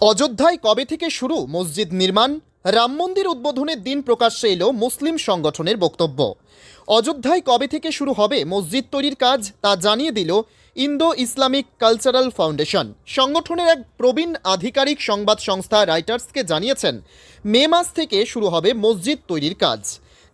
অযোধ্যায় কবে থেকে শুরু মসজিদ নির্মাণ? রাম মন্দির উদ্বোধনের দিন প্রকাশ্যে এলো মুসলিম সংগঠনের বক্তব্য। অযোধ্যায় কবে থেকে শুরু হবে মসজিদ তৈরির কাজ তা জানিয়ে দিল ইন্দো ইসলামিক কালচারাল ফাউন্ডেশন। সংগঠনের এক প্রবীণ আধিকারিক সংবাদ সংস্থা রাইটার্সকে জানিয়েছেন, মে মাস থেকে শুরু হবে মসজিদ তৈরির কাজ।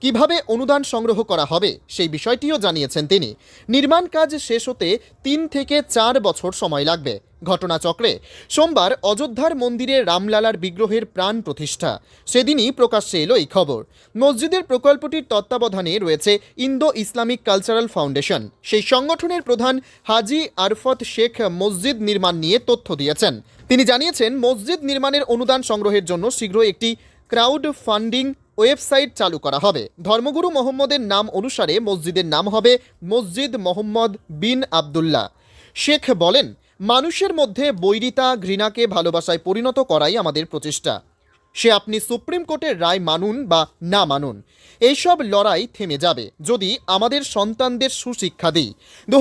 কীভাবে অনুদান সংগ্রহ করা হবে সেই বিষয়টিও জানিয়েছেন তিনি। নির্মাণ কাজ শেষ হতে তিন থেকে চার বছর সময় লাগবে। ঘটনাচক্রে সোমবার অযোধ্যার মন্দিরে রামলালার বিগ্রহের প্রাণ প্রতিষ্ঠা। সেদিনই প্রকাশ্যে এলো এই খবর। মসজিদের প্রকল্পটির তত্ত্বাবধানে রয়েছে ইন্দো ইসলামিক কালচারাল ফাউন্ডেশন। সেই সংগঠনের প্রধান হাজি আরফত শেখ মসজিদ নির্মাণ নিয়ে তথ্য দিয়েছেন। তিনি জানিয়েছেন, মসজিদ নির্মাণের অনুদান সংগ্রহের জন্য শীঘ্রই একটি ক্রাউড ফান্ডিং ওয়েবসাইট চালু করা হবে। ধর্মগুরু মোহাম্মদের নাম অনুসারে মসজিদের নাম হবে মসজিদ মোহাম্মদ বিন আবদুল্লাহ। শেখ বলেন, মানুষের মধ্যে বৈরিতা, ঘৃণাকে ভালোবাসায় পরিণত করাই আমাদের প্রচেষ্টা। সে আপনি সুপ্রিম কোর্টের রায় মানুন বা না মানুন, এইসব লড়াই থেমে যাবে যদি আমাদের সন্তানদের সুশিক্ষা দিই। দু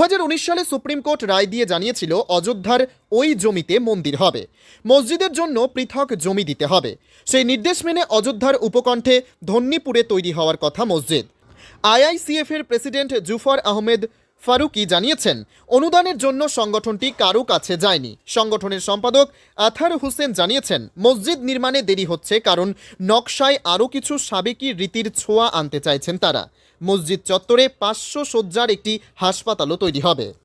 সালে সুপ্রিম কোর্ট রায় দিয়ে জানিয়েছিল, অযোধ্যার ওই জমিতে মন্দির হবে। মসজিদের জন্য পৃথক জমি দিতে হবে। সেই নির্দেশ মেনে অযোধ্যার উপকণ্ঠে ধন্যীপুরে তৈরি হওয়ার কথা মসজিদ। আইআইসিএফ এর প্রেসিডেন্ট জুফর আহমেদ ফারুকি জানিয়েছেন, অনুদানের জন্য সংগঠনটি কারও কাছে যায়নি। সংগঠনের সম্পাদক আথার হোসেন জানিয়েছেন, মসজিদ নির্মাণে দেরি হচ্ছে কারণ নকশায় আরও কিছু সাবেকি রীতির ছোঁয়া আনতে চাইছেন তারা। মসজিদ চত্বরে পাঁচশো শয্যার একটি হাসপাতালও তৈরি হবে।